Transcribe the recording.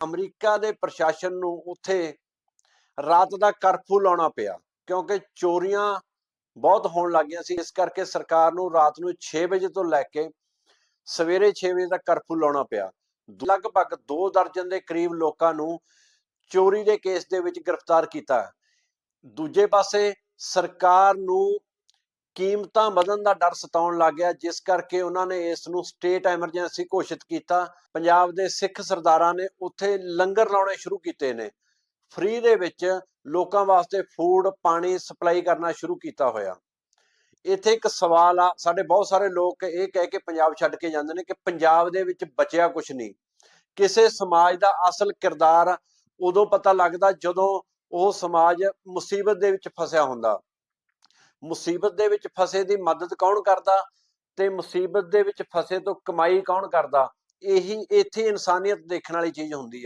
America ਦੇ ਪ੍ਰਸ਼ਾਸਨ ਨੂੰ ਉੱਥੇ ਰਾਤ ਦਾ ਕਰਫਿਊ ਲਾਉਣਾ ਪਿਆ, ਕਿਉਂਕਿ ਚੋਰੀਆਂ ਬਹੁਤ ਹੋਣ ਲੱਗੀਆਂ ਸੀ, ਇਸ ਕਰਕੇ ਸਰਕਾਰ ਨੂੰ ਰਾਤ ਨੂੰ 6 ਵਜੇ ਤੋਂ ਲੈ ਕੇ ਸਵੇਰੇ 6 ਵਜੇ ਤੱਕ ਕਰਫਿਊ ਲਾਉਣਾ ਪਿਆ। ਲਗਭਗ 2 ਦਰਜਨ ਦੇ ਕਰੀਬ ਲੋਕਾਂ ਨੂੰ ਚੋਰੀ ਦੇ ਕੇਸ ਦੇ ਵਿੱਚ ਗ੍ਰਿਫਤਾਰ ਕੀਤਾ। ਦੂਜੇ ਪਾਸੇ ਸਰਕਾਰ ਨੂੰ ਕੀਮਤਾਂ ਵਧਣ ਦਾ ਡਰ ਸਤਾਉਣ ਲੱਗ ਗਿਆ, ਜਿਸ ਕਰਕੇ ਉਹਨਾਂ ਨੇ ਇਸ ਨੂੰ ਸਟੇਟ ਐਮਰਜੈਂਸੀ ਘੋਸ਼ਿਤ ਕੀਤਾ। ਪੰਜਾਬ ਦੇ ਸਿੱਖ ਸਰਦਾਰਾਂ ਨੇ ਉੱਥੇ ਲੰਗਰ ਲਾਉਣੇ ਸ਼ੁਰੂ ਕੀਤੇ ਨੇ। ਫ੍ਰੀ ਦੇ ਵਿੱਚ ਲੋਕਾਂ ਵਾਸਤੇ ਫੂਡ ਪਾਣੀ ਸਪਲਾਈ ਕਰਨਾ ਸ਼ੁਰੂ ਕੀਤਾ ਹੋਇਆ। ਇੱਥੇ ਇੱਕ ਸਵਾਲ ਆ, ਸਾਡੇ ਬਹੁਤ ਸਾਰੇ ਲੋਕ ਇਹ ਕਹਿ ਕੇ ਪੰਜਾਬ ਛੱਡ ਕੇ ਜਾਂਦੇ ਨੇ ਕਿ ਪੰਜਾਬ ਦੇ ਵਿੱਚ ਬਚਿਆ ਕੁਝ ਨਹੀਂ। ਕਿਸੇ ਸਮਾਜ ਦਾ ਅਸਲ ਕਿਰਦਾਰ ਉਦੋਂ ਪਤਾ ਲੱਗਦਾ ਜਦੋਂ ਉਹ ਸਮਾਜ ਮੁਸੀਬਤ ਦੇ ਵਿੱਚ ਫਸਿਆ ਹੁੰਦਾ। ਮੁਸੀਬਤ ਦੇ ਵਿੱਚ ਫਸੇ ਦੀ ਮਦਦ ਕੌਣ ਕਰਦਾ ਤੇ ਮੁਸੀਬਤ ਦੇ ਵਿੱਚ ਫਸੇ ਤੋਂ ਕਮਾਈ ਕੌਣ ਕਰਦਾ, ਇਹੀ ਇੱਥੇ ਇਨਸਾਨੀਅਤ ਦੇਖਣ ਵਾਲੀ ਚੀਜ਼ ਹੁੰਦੀ ਆ।